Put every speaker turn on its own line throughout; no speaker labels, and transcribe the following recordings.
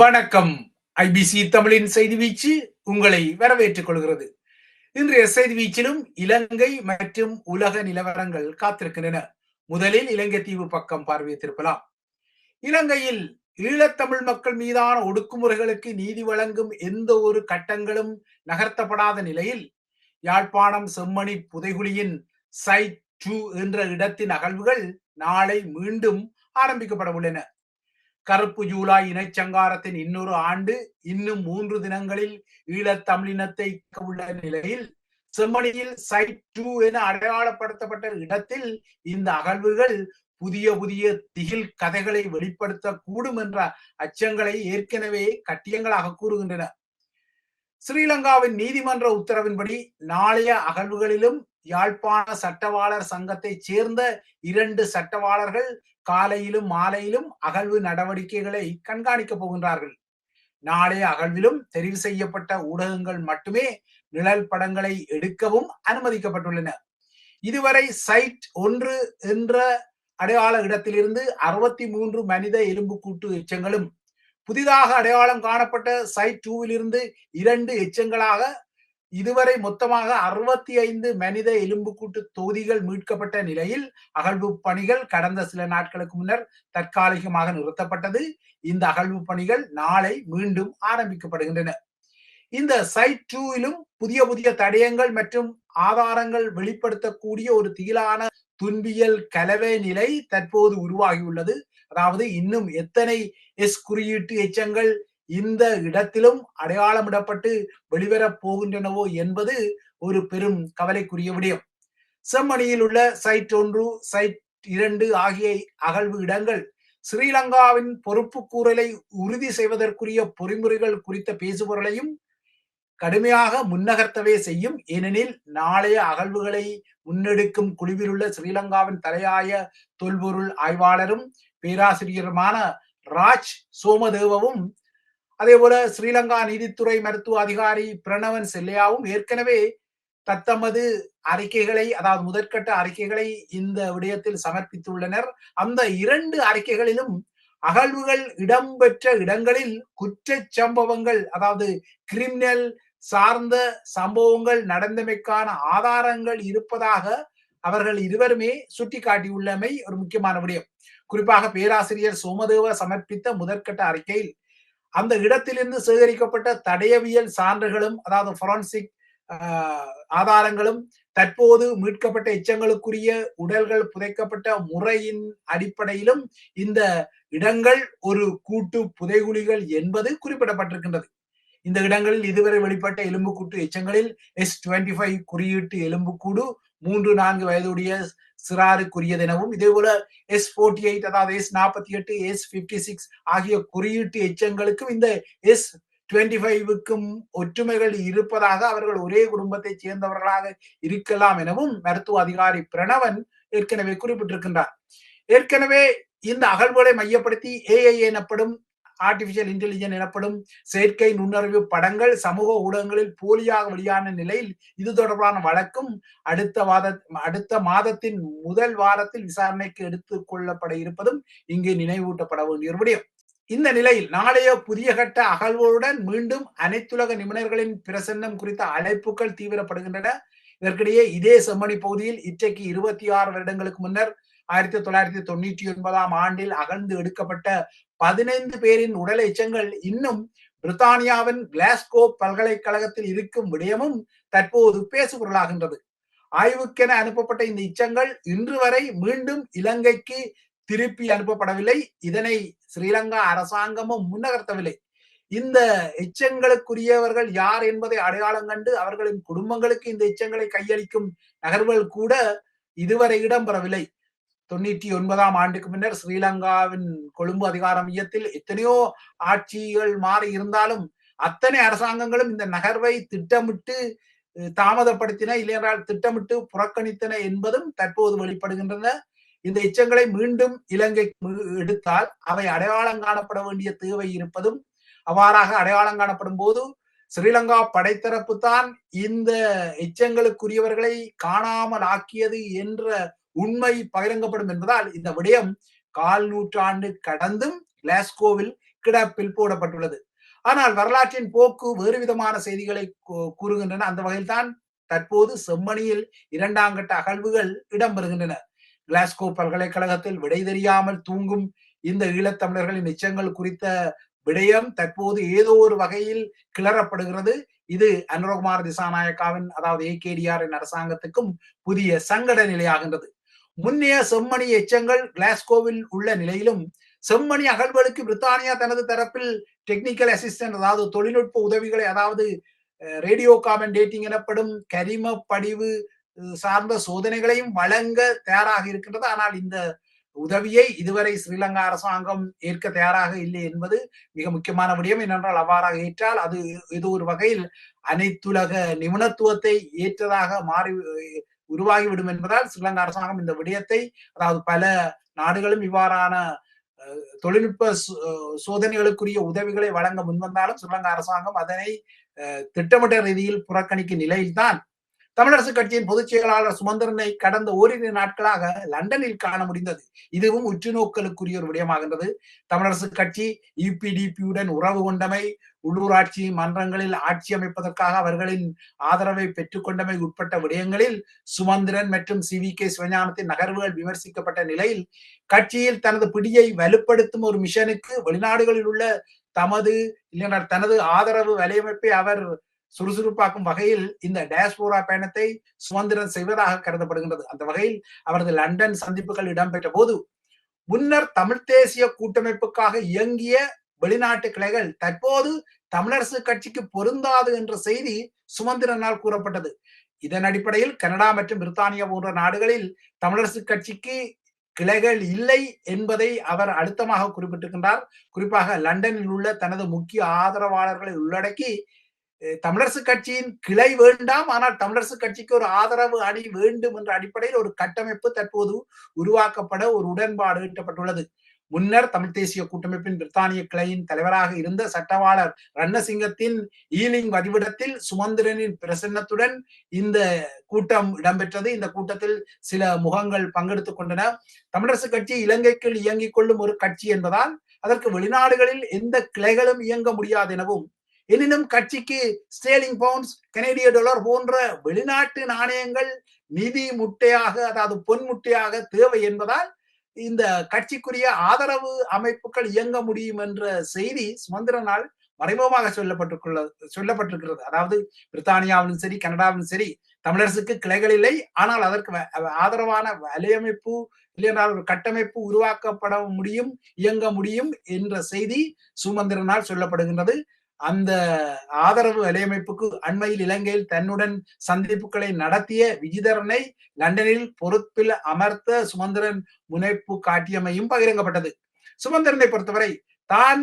வணக்கம். ஐபிசி தமிழின் செய்தி வீச்சு உங்களை வரவேற்றுக் கொள்கிறது. இன்றைய செய்தி வீச்சிலும் இலங்கை மற்றும் உலக நிலவரங்கள் காத்திருக்கின்றன. முதலில் இலங்கை தீவு பக்கம் பார்வையத்திருக்கலாம் இலங்கையில் ஈழத்தமிழ் மக்கள் மீதான ஒடுக்குமுறைகளுக்கு நீதி வழங்கும் எந்த ஒரு கட்டங்களும் நகர்த்தப்படாத நிலையில் யாழ்ப்பாணம் செம்மணி புதைகுழியின் சைட் டூ என்ற இடத்தின் அகழ்வுகள் நாளை மீண்டும் ஆரம்பிக்கப்பட உள்ளன. கருப்பு ஜூலை இனச்சங்காரத்தின் இன்னொரு ஆண்டு இன்னும் மூன்று தினங்களில் ஈழத்தமிழினத்தை உள்ள நிலையில் செம்மணியில் சைட் டூ என அடையாளப்படுத்தப்பட்ட இடத்தில் இந்த அகழ்வுகள் புதிய புதிய திகில் கதைகளை வெளிப்படுத்த கூடும் என்ற அச்சங்களை ஏற்கனவே கட்டியங்களாக கூறுகின்றன. ஸ்ரீலங்காவின் நீதிமன்ற உத்தரவின்படி நாளைய அகழ்வுகளிலும் யாழ்ப்பாண சட்டவாளர் சங்கத்தை சேர்ந்த இரண்டு சட்டவாளர்கள் காலையிலும் மாலையிலும் அகழ்வு நடவடிக்கைகளை கண்காணிக்க போகின்றார்கள். நாளை அகழ்விலும் தெரிவு செய்யப்பட்ட ஊடகங்கள் மட்டுமே நிழல் படங்களை எடுக்கவும் அனுமதிக்கப்பட்டுள்ளன. இதுவரை சைட் ஒன்று என்ற அடையாள இடத்திலிருந்து அறுபத்தி மூன்று மனித எலும்புக்கூட்டு எச்சங்களும் புதிதாக அடையாளம் காணப்பட்ட சைட் டூவிலிருந்து இரண்டு எச்சங்களாக இதுவரை மொத்தமாக அறுபத்தி ஐந்து மனித எலும்புக்கூட்டு தொகுதிகள் மீட்கப்பட்ட நிலையில் அகழ்வு பணிகள் கடந்த சில நாட்களுக்கு முன்னர் தற்காலிகமாக நிறுத்தப்பட்டது. இந்த அகழ்வு பணிகள் நாளை மீண்டும் ஆரம்பிக்கப்படுகின்றன. இந்த சைட் டூவிலும் புதிய புதிய தடயங்கள் மற்றும் ஆதாரங்கள் வெளிப்படுத்தக்கூடிய ஒரு திகிலான துன்பியல் கலவை நிலை தற்போது உருவாகியுள்ளது. அதாவது இன்னும் எத்தனை எஸ் குறியீட்டு எச்சங்கள் இந்த இடத்திலும் அடையாளமிடப்பட்டு வெளிவரப் போகின்றனவோ என்பது ஒரு பெரும் கவலைக்குரிய விடயம். செம்மணியில் உள்ள சைட் ஒன்று சைட் இரண்டு ஆகிய அகழ்வு இடங்கள் ஸ்ரீலங்காவின் பொறுப்பு கூறலை உறுதி செய்வதற்குரிய பொறிமுறைகள் குறித்த பேசுபொருளையும் கடுமையாக முன்னகர்த்தவே செய்யும். ஏனெனில் நாளைய அகழ்வுகளை முன்னெடுக்கும் குழுவில் உள்ள ஸ்ரீலங்காவின் தலையாய தொல்பொருள் ஆய்வாளரும் பேராசிரியருமான ராஜ் சோமதேவவும் அதே போல ஸ்ரீலங்கா நீதித்துறை மருத்துவ அதிகாரி பிரணவன் செல்லையாவும் ஏற்கனவே தத்தமது அறிக்கைகளை அதாவது முதற்கட்ட அறிக்கைகளை இந்த விடயத்தில் சமர்ப்பித்துள்ளனர். அந்த இரண்டு அறிக்கைகளிலும் அகழ்வுகள் இடம்பெற்ற இடங்களில் குற்ற சம்பவங்கள் அதாவது கிரிமினல் சார்ந்த சம்பவங்கள் நடந்தமைக்கான ஆதாரங்கள் இருப்பதாக அவர்கள் இருவருமே சுட்டிக்காட்டியுள்ளமை ஒரு முக்கியமான விடயம். குறிப்பாக பேராசிரியர் சோமதேவ சமர்ப்பித்த முதற்கட்ட அறிக்கையில் அந்த இடத்திலிருந்து சேகரிக்கப்பட்ட தடயவியல் சான்றுகளும் அதாவது ஃபொரன்சிக் ஆதாரங்களும் தற்போது மீட்கப்பட்ட எச்சங்களுக்குரிய உடல்கள் புதைக்கப்பட்ட முறையின் அடிப்படையிலும் இந்த இடங்கள் ஒரு கூட்டு புதைகுழிகள் என்பது குறிப்பிடப்பட்டிருக்கின்றது. இந்த இடங்களில் இதுவரை வெளிப்பட்ட எலும்புக்கூட்டு எச்சங்களில் எஸ் டுவெண்ட்டி ஃபைவ் குறியீட்டு எலும்புக்கூடு மூன்று நான்கு வயதுடைய சிறாருக்குரியதெனவும் இதே போல எஸ் போர்ட்டி எயிட் அதாவது எஸ் நாற்பத்தி எட்டு எஸ் பிப்டி சிக்ஸ் ஆகிய குறியீட்டு எச்சங்களுக்கும் இந்த எஸ் டுவெண்ட்டி ஃபைவுக்கும் ஒற்றுமைகள் இருப்பதாக அவர்கள் ஒரே குடும்பத்தை சேர்ந்தவர்களாக இருக்கலாம் எனவும் மருத்துவ அதிகாரி பிரணவன் ஏற்கனவே குறிப்பிட்டிருக்கின்றார். ஏற்கனவே இந்த அகழ்வுகளை மையப்படுத்தி ஏஐ எனப்படும் ஆர்டிபிஷியல் இன்டெலிஜென்ஸ் எனப்படும் செயற்கை நுண்ணறிவு படங்கள் சமூக ஊடகங்களில் போலியாக வெளியான நிலையில் இது தொடர்பான வழக்கும் அடுத்த வாத அடுத்த மாதத்தின் முதல் வாரத்தில் விசாரணைக்கு எடுத்துக் கொள்ளப்பட இருப்பதும் இங்கு நினைவூட்டப்பட வேண்டிய முடியும் இந்த நிலையில் நாளைய புதிய கட்ட அகழ்வுடன் மீண்டும் அனைத்துலக நிபுணர்களின் பிரசன்னம் குறித்த அழைப்புகள் தீவிரப்படுகின்றன. இதற்கிடையே இதே செம்மணி பகுதியில் இன்றைக்கு இருபத்தி ஆறு வருடங்களுக்கு முன்னர் ஆயிரத்தி தொள்ளாயிரத்தி தொண்ணூற்றி ஒன்பதாம் ஆண்டில் அகழ்ந்து எடுக்கப்பட்ட பதினைந்து பேரின் உடல் எச்சங்கள் இன்னும் பிரித்தானியாவின் கிளாஸ்கோ பல்கலைக்கழகத்தில் இருக்கும் விடயமும் தற்போது பேசுபொருளாகின்றது. ஆய்வுக்கென அனுப்பப்பட்ட இந்த எச்சங்கள் இன்று வரை மீண்டும் இலங்கைக்கு திருப்பி அனுப்பப்படவில்லை. இதனை ஸ்ரீலங்கா அரசாங்கமும் முன்னகர்த்தவில்லை. இந்த எச்சங்களுக்குரியவர்கள் யார் என்பதை அடையாளம் கண்டு அவர்களின் குடும்பங்களுக்கு இந்த எச்சங்களை கையளிக்கும் நகர்வுகள் கூட இதுவரை இடம்பெறவில்லை. தொண்ணூற்றி ஒன்பதாம் ஆண்டுக்கு முன்னர் ஸ்ரீலங்காவின் கொழும்பு அதிகார மையத்தில் எத்தனையோ ஆட்சிகள் மாறி இருந்தாலும் அத்தனை அரசாங்கங்களும் இந்த நகர்வை திட்டமிட்டு தாமதப்படுத்தின இல்லையென்றால் திட்டமிட்டு புறக்கணித்தன என்பதும் தற்போது வெளிப்படுகின்றன. இந்த எச்சங்களை மீண்டும் இலங்கை எடுத்தால் அவை அடையாளம் காணப்பட வேண்டிய தேவை இருப்பதும் அவ்வாறாக அடையாளம் காணப்படும் போது ஸ்ரீலங்கா படைத்தரப்பு தான் இந்த எச்சங்களுக்குரியவர்களை காணாமல் ஆக்கியது என்ற உண்மை பகிரங்கப்படும் என்பதால் இந்த விடயம் கால் நூற்றாண்டு கடந்தும் கிளாஸ்கோவில் கிடப்பில் போடப்பட்டுள்ளது. ஆனால் வரலாற்றின் போக்கு வேறு விதமான செய்திகளை கூறுகின்றன. அந்த வகையில் தான் தற்போது செம்மணியில் இரண்டாம் கட்ட அகழ்வுகள் இடம்பெறுகின்றன. கிளாஸ்கோ பல்கலைக்கழகத்தில் விடை தெரியாமல் தூங்கும் இந்த ஈழத்தமிழர்களின் எச்சங்கள் குறித்த விடயம் தற்போது ஏதோ ஒரு வகையில் கிளறப்படுகிறது. இது அனுரகுமார் திசாநாயக்காவின் அதாவது ஏகேடிஆரின் அரசாங்கத்துக்கும் புதிய சங்கட நிலையாகின்றது முன்னைய செம்மணி எச்சங்கள் கிளாஸ்கோவில் உள்ள நிலையிலும் செம்மணி அகழ்வுகளுக்கு பிரித்தானியா தனது தரப்பில் டெக்னிக்கல் அசிஸ்டன்ட் அதாவது தொழில்நுட்ப உதவிகளை அதாவது ரேடியோ காமெண்டேட்டிங் எனப்படும் கரிம படிவு சார்ந்த சோதனைகளையும் வழங்க தயாராக இருக்கின்றது. ஆனால் இந்த உதவியை இதுவரை ஸ்ரீலங்கா அரசாங்கம் ஏற்க தயாராக இல்லை என்பது மிக முக்கியமான விடயம். ஏனென்றால் அவ்வாறாக ஏற்றால் அது இது ஒரு வகையில் அனைத்துலக நிபுணத்துவத்தை ஏற்றதாக மாறி உருவாகிவிடும் என்பதால் ஸ்ரீலங்கா அரசாங்கம் இந்த விடயத்தை அதாவது பல நாடுகளும் இவ்வாறான தொழில்நுட்ப சோதனைகளுக்குரிய உதவிகளை வழங்க முன்வந்தாலும் ஸ்ரீலங்கா அரசாங்கம் அதனை திட்டமிட்ட ரீதியில் புறக்கணிக்கும் நிலையில்தான் தமிழரசு கட்சியின் பொதுச் செயலாளர் சுமந்திரனை கடந்த ஓரிரு நாட்களாக லண்டனில் காண முடிந்தது. இதுவும் உற்றுநோக்கலுக்குரிய ஒரு விடயமாகின்றது. தமிழரசு கட்சி யூபிடிபியுடன் உறவு கொண்டமை உள்ளூராட்சி மன்றங்களில் ஆட்சி அமைப்பதற்காக அவர்களின் ஆதரவை பெற்றுக்கொண்டமை உட்பட்ட விடயங்களில் சுமந்திரன் மற்றும் சி. வி. கே. சிவஞானத்தின் நகர்வுகள் விமர்சிக்கப்பட்ட நிலையில் கட்சியில் தனது பிடியை வலுப்படுத்தும் ஒரு மிஷனுக்கு வெளிநாடுகளில் உள்ள தமது இல்லைனா தனது ஆதரவு வலையமைப்பை அவர் சுறுசுறுப்பாக்கும் வகையில் இந்த டேஸ்போரா பயணத்தை சுதந்திரன் செய்வதாக கருதப்படுகின்றது. அந்த வகையில் அவரது லண்டன் சந்திப்புகள் இடம்பெற்ற போது முன்னர் தமிழ் தேசிய கூட்டமைப்புக்காக இயங்கிய வெளிநாட்டு கிளைகள் தற்போது தமிழரசு கட்சிக்கு பொருந்தாது என்ற செய்தி சுமந்திரனால் கூறப்பட்டது. இதன் அடிப்படையில் கனடா மற்றும் பிரித்தானியா போன்ற நாடுகளில் தமிழரசு கட்சிக்கு கிளைகள் இல்லை என்பதை அவர் அழுத்தமாக குறிப்பிட்டிருக்கின்றார். குறிப்பாக லண்டனில் உள்ள தனது முக்கிய ஆதரவாளர்களை உள்ளடக்கி தமிழரசு கட்சியின் கிளை வேண்டாம் ஆனால் தமிழரசு கட்சிக்கு ஒரு ஆதரவு அணி வேண்டும் என்ற அடிப்படையில் ஒரு கட்டமைப்பு தற்போது உருவாக்கப்பட ஒரு உடன்பாடு ஈட்டப்பட்டுள்ளது. முன்னர் தமிழ் தேசிய கூட்டமைப்பின் பிரித்தானிய கிளையின் தலைவராக இருந்த சட்டவாளர் ரன்னசிங்கத்தின் ஈலிங் வதிவிடத்தில் சுமந்திரனின் பிரசன்னத்துடன் இந்த கூட்டம் இடம்பெற்றது. இந்த கூட்டத்தில் சில முகங்கள் பங்கெடுத்துக் கொண்டன. தமிழரசு கட்சி இலங்கைக்குள் இயங்கிக் கொள்ளும் ஒரு கட்சி என்பதால் அதற்கு வெளிநாடுகளில் எந்த கிளைகளும் இயங்க முடியாது எனவும் எனினும் கட்சிக்கு ஸ்டேலிங் பவுண்ட்ஸ் கனேடிய டாலர் போன்ற வெளிநாட்டு நாணயங்கள் நிதி முட்டையாக அதாவது பொன் முட்டையாக தேவை என்பதால் இந்த கட்சிக்குரிய ஆதரவு அமைப்புகள் இயங்க முடியும் என்ற செய்தி சுமந்திரனால் மறைமுகமாக சொல்லப்பட்டிருக்குள்ள சொல்லப்பட்டிருக்கிறது. அதாவது பிரித்தானியாவிலும் சரி கனடாவிலும் சரி தமிழரசுக்கு கிளைகள் இல்லை. ஆனால் அதற்கு ஆதரவான வலையமைப்பு இல்லையென்றால் ஒரு கட்டமைப்பு உருவாக்கப்பட முடியும் இயங்க முடியும் என்ற செய்தி சுமந்திரனால் சொல்லப்படுகின்றது. அந்த ஆதரவு வலையமைப்புக்கு அண்மையில் இலங்கையில் தன்னுடன் சந்திப்புகளை நடத்திய விஜிதரனை லண்டனில் பொறுப்பில் அமர்த்த சுமந்திரன் முனைப்பு காட்டியமையும் பகிரங்கப்பட்டது. சுமந்திரனை பொறுத்தவரை தான்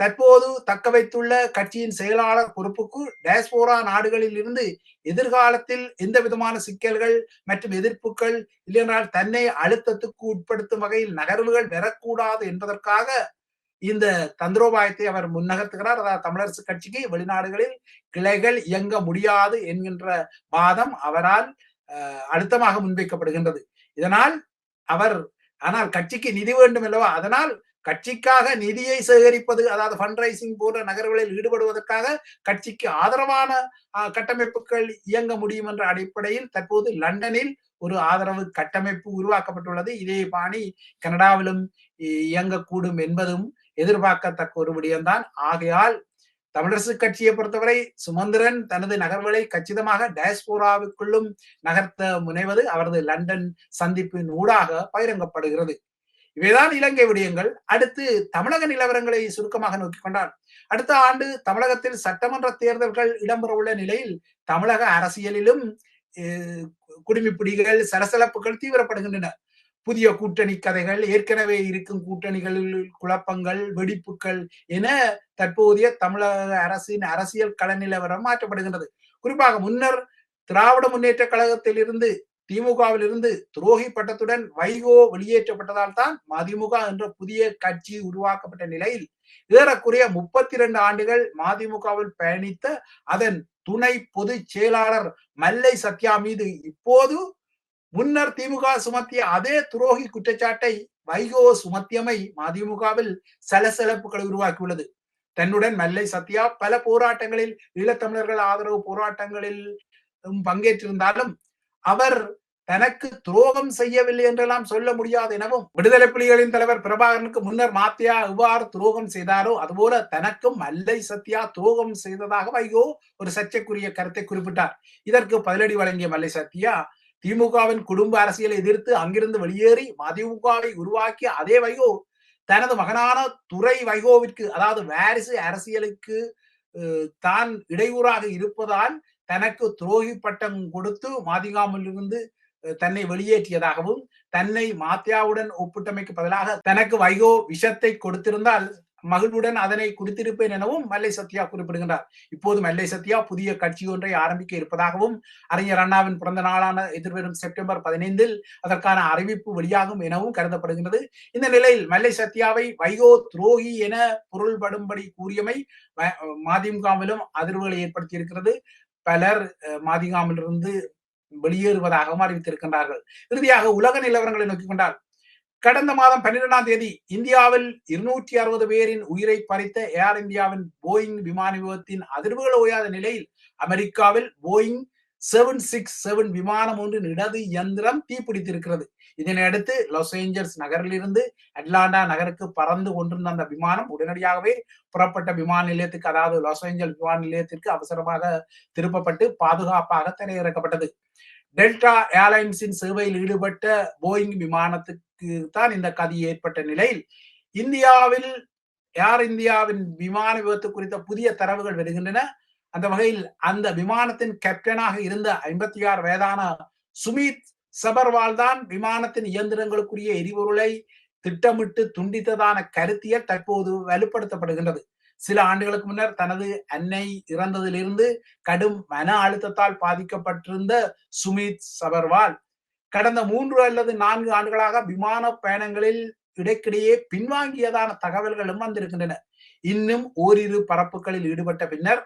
தற்போது தக்க வைத்துள்ள கட்சியின் செயலாளர் பொறுப்புக்கு டேஸ்போரா நாடுகளில் இருந்து எதிர்காலத்தில் எந்த விதமான சிக்கல்கள் மற்றும் எதிர்ப்புகள் இல்லையென்றால் தன்னை அழுத்தத்துக்கு உட்படுத்தும் வகையில் நகர்வுகள் பெறக்கூடாது என்பதற்காக இந்த தந்திரோபாயத்தை அவர் முன்னகர்த்துகிறார். அதாவது தமிழரசு கட்சிக்கு வெளிநாடுகளில் கிளைகள் இயங்க முடியாது என்கின்ற வாதம் அவரால் அழுத்தமாக முன்வைக்கப்படுகின்றது. இதனால் அவர் ஆனால் கட்சிக்கு நிதி வேண்டும் அல்லவா? அதனால் கட்சிக்காக நிதியை சேகரிப்பது அதாவது ஃபண்ட் ரைசிங் போன்ற நகர்களில் ஈடுபடுவதற்காக கட்சிக்கு ஆதரவான கட்டமைப்புகள் இயங்க முடியும் என்ற அடிப்படையில் தற்போது லண்டனில் ஒரு ஆதரவு கட்டமைப்பு உருவாக்கப்பட்டுள்ளது. இதே பாணி கனடாவிலும் இயங்கக்கூடும் என்பதும் எதிர்பார்க்கத்தக்க ஒரு விடயம்தான் ஆகையால் தமிழரசு கட்சியை பொறுத்தவரை சுமந்திரன் தனது நகர்வுகளை கச்சிதமாக டயஸ்போராவுக்குள்ளும் நகர்த்த முனைவது அவரது லண்டன் சந்திப்பின் ஊடாக பகிரங்கப்படுகிறது. இவைதான் இலங்கை விடயங்கள். அடுத்து தமிழக நிலவரங்களை சுருக்கமாக நோக்கி கொண்டார் அடுத்த ஆண்டு தமிழகத்தில் சட்டமன்ற தேர்தல்கள் இடம்பெற உள்ள நிலையில் தமிழக அரசியலிலும் குடிமிப்பிடிகள் சலசலப்புகள் தீவிரப்படுகின்றன. புதிய கூட்டணி கதைகள் ஏற்கனவே இருக்கும் கூட்டணிகளில் குழப்பங்கள் வெடிப்புகள் என தற்போதைய தமிழக அரசின் அரசியல் கள நிலவரம் மாற்றப்படுகின்றது. குறிப்பாக முன்னர் திராவிட முன்னேற்ற கழகத்திலிருந்து திமுகவிலிருந்து திமுகவில் இருந்து துரோகி பட்டத்துடன் வைகோ வெளியேற்றப்பட்டதால் தான் மதிமுக என்ற புதிய கட்சி உருவாக்கப்பட்ட நிலையில் ஏறக்குறைய முப்பத்தி இரண்டு ஆண்டுகள் மதிமுகவில் பயணித்த அதன் துணை பொதுச் செயலாளர் மல்லை சத்யா மீது இப்போது முன்னர் திமுக சுமத்திய அதே துரோகி குற்றச்சாட்டை வைகோ சுமத்தியமை மதிமுகவில் சலசலப்புகளை உருவாக்கியுள்ளது. தன்னுடன் மல்லை சத்யா பல போராட்டங்களில் ஈழத்தமிழர்கள் ஆதரவு போராட்டங்களில் பங்கேற்றிருந்தாலும் அவர் தனக்கு துரோகம் செய்யவில்லை என்றெல்லாம் சொல்ல முடியாது எனவும் விடுதலை புலிகளின் தலைவர் பிரபாகரனுக்கு முன்னர் மாத்தியா எவ்வாறு துரோகம் செய்தாரோ அதுபோல தனக்கும் மல்லை சத்யா துரோகம் செய்ததாக வைகோ ஒரு சர்ச்சைக்குரிய கருத்தை குறிப்பிட்டார். இதற்கு பதிலடி வழங்கிய மல்லை சத்யா திமுகவின் குடும்ப அரசியலை எதிர்த்து அங்கிருந்து வெளியேறி மதிமுகவை உருவாக்கிய அதே வைகோ தனது மகனான துறை வைகோவிற்கு அதாவது வாரிசு அரசியலுக்கு தான் இடையூறாக இருப்பதால் தனக்கு துரோகி பட்டம் கொடுத்து மாதிகாமிலிருந்து தன்னை வெளியேற்றியதாகவும் தன்னை மாத்தியாவுடன் ஒப்பிட்டமைக்கு பதிலாக தனக்கு வைகோ விஷத்தை கொடுத்திருந்தால் மகிழ்வுடன் அதனை குடித்திருப்பேன் எனவும் மல்லை சத்யா குறிப்பிடுகின்றார் இப்போது மல்லை சத்யா புதிய கட்சி ஒன்றை ஆரம்பிக்க இருப்பதாகவும் அறிஞர் அண்ணாவின் பிறந்த நாளான எதிர்வரும் செப்டம்பர் பதினைந்தில் அதற்கான அறிவிப்பு வெளியாகும் எனவும் கருதப்படுகின்றது இந்த நிலையில் மல்லை சத்யாவை வைகோ துரோகி என பொருள்படும்படி கூறியமை மதிமுகவிலும் அதிர்வுகளை ஏற்படுத்தி இருக்கிறது பலர் மதிமுகவிலிருந்து வெளியேறுவதாகவும் அறிவித்திருக்கின்றார்கள் இறுதியாக உலக நிலவரங்களை நோக்கிக் கொண்டால் கடந்த மாதம் பன்னிரெண்டாம் தேதி இந்தியாவில் இருநூற்றி அறுபது பேரின் உயிரை பறித்த ஏர் இந்தியாவின் போயிங் விமான விபத்தின் அதிர்வுகள் ஓயாத நிலையில் அமெரிக்காவில் போயிங் செவன் சிக்ஸ் செவன் விமானம் ஒன்றின் இடது இயந்திரம் தீப்பிடித்திருக்கிறது. இதனையடுத்து லாஸ் ஏஞ்சல்ஸ் நகரிலிருந்து அட்லாண்டா நகருக்கு பறந்து கொண்டிருந்த அந்த விமானம் உடனடியாகவே புறப்பட்ட விமான நிலையத்துக்கு அதாவது லாஸ் ஏஞ்சல் விமான நிலையத்திற்கு அவசரமாக திருப்பப்பட்டு பாதுகாப்பாக திரையிறக்கப்பட்டது. டெல்டா ஏர்லைன்ஸின் சேவையில் ஈடுபட்ட போயிங் விமானத்துக்கு தான் இந்த கதி ஏற்பட்ட நிலையில் இந்தியாவில் ஏர் இந்தியாவின் விமான விபத்து குறித்த புதிய தரவுகள் வருகின்றன. அந்த வகையில் அந்த விமானத்தின் கேப்டனாக இருந்த ஐம்பத்தி ஆறு வயதான சுமித் சபர்வால் தான் விமானத்தின் இயந்திரங்களுக்குரிய எரிபொருளை திட்டமிட்டு துண்டித்ததான கருத்தியல் தற்போது வலுப்படுத்தப்படுகின்றது. சில ஆண்டுகளுக்கு முன்னர் தனது அன்னை இறந்ததிலிருந்து கடும் மன அழுத்தத்தால் பாதிக்கப்பட்டிருந்த சுமித் சபர்வால் கடந்த மூன்று அல்லது நான்கு ஆண்டுகளாக விமான பயணங்களில் இடைக்கிடையே பின்வாங்கியதான தகவல்களும் வந்திருக்கின்றன. இன்னும் ஓரிரு பரப்புகளில் ஈடுபட்ட பின்னர்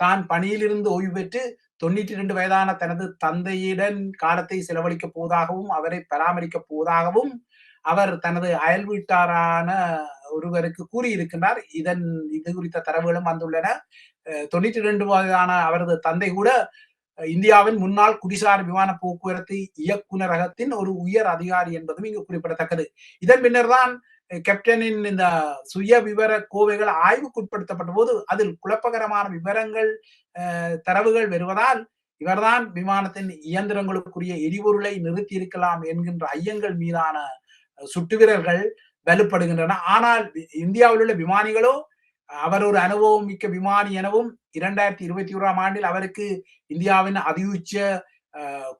தான் பணியிலிருந்து ஓய்வு பெற்று தொண்ணூற்றி இரண்டு வயதான தனது தந்தையுடன் காலத்தை செலவழிக்க போவதாகவும் அவரை பராமரிக்க போவதாகவும் அவர் தனது அயல் வீட்டாரான ஒருவருக்கு கூறியிருக்கின்றார். இதன் இது குறித்த தரவுகளும் வந்துள்ளன. தொண்ணூற்றி ரெண்டு வயதான அவரது தந்தை கூட இந்தியாவின் முன்னாள் குடிசார் விமான போக்குவரத்து இயக்குநரகத்தின் ஒரு உயர் அதிகாரி என்பதும் இங்கு குறிப்பிடத்தக்கது. இதன் பின்னர் தான் கேப்டனின் இந்த சுய விவர கோவைகள் ஆய்வுக்குட்படுத்தப்பட்ட போது அதில் குழப்பகரமான விவரங்கள் தரவுகள் வருவதால் இவர்தான் விமானத்தின் இயந்திரங்களுக்குரிய எரிபொருளை நிறுத்தி இருக்கலாம் என்கின்ற ஐயங்கள் மீதான சுட்டு வீரர்கள் வலுப்படுகின்றன. ஆனால் இந்தியாவில் உள்ள விமானிகளோ அவர் ஒரு அனுபவம் மிக்க விமானி எனவும் இரண்டாயிரத்தி இருபத்தி ஓராம் ஆண்டில் அவருக்கு இந்தியாவின் அதியுச்ச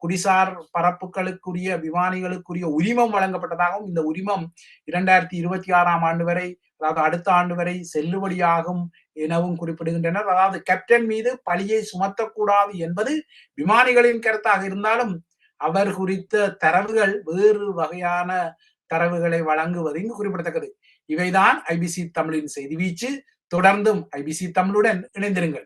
குடிசார் பரப்புகளுக்குரிய விமானிகளுக்குரிய உரிமம் வழங்கப்பட்டதாகவும் இந்த உரிமம் இரண்டாயிரத்தி இருபத்தி ஆறாம் ஆண்டு வரை அதாவது அடுத்த ஆண்டு வரை செல்லுபடியாகும் எனவும் குறிப்பிடுகின்றனர். அதாவது கேப்டன் மீது பழியை சுமத்தக்கூடாது என்பது விமானிகளின் கருத்தாக இருந்தாலும் அவர் குறித்த தரவுகள் வேறு வகையான தரவுகளை வழங்குவது இங்கு குறிப்பிடத்தக்கது. இவைதான் ஐபிசி தமிழின் செய்தி வீச்சு. தொடர்ந்தும் ஐபிசி தமிழுடன் இணைந்திருங்கள்.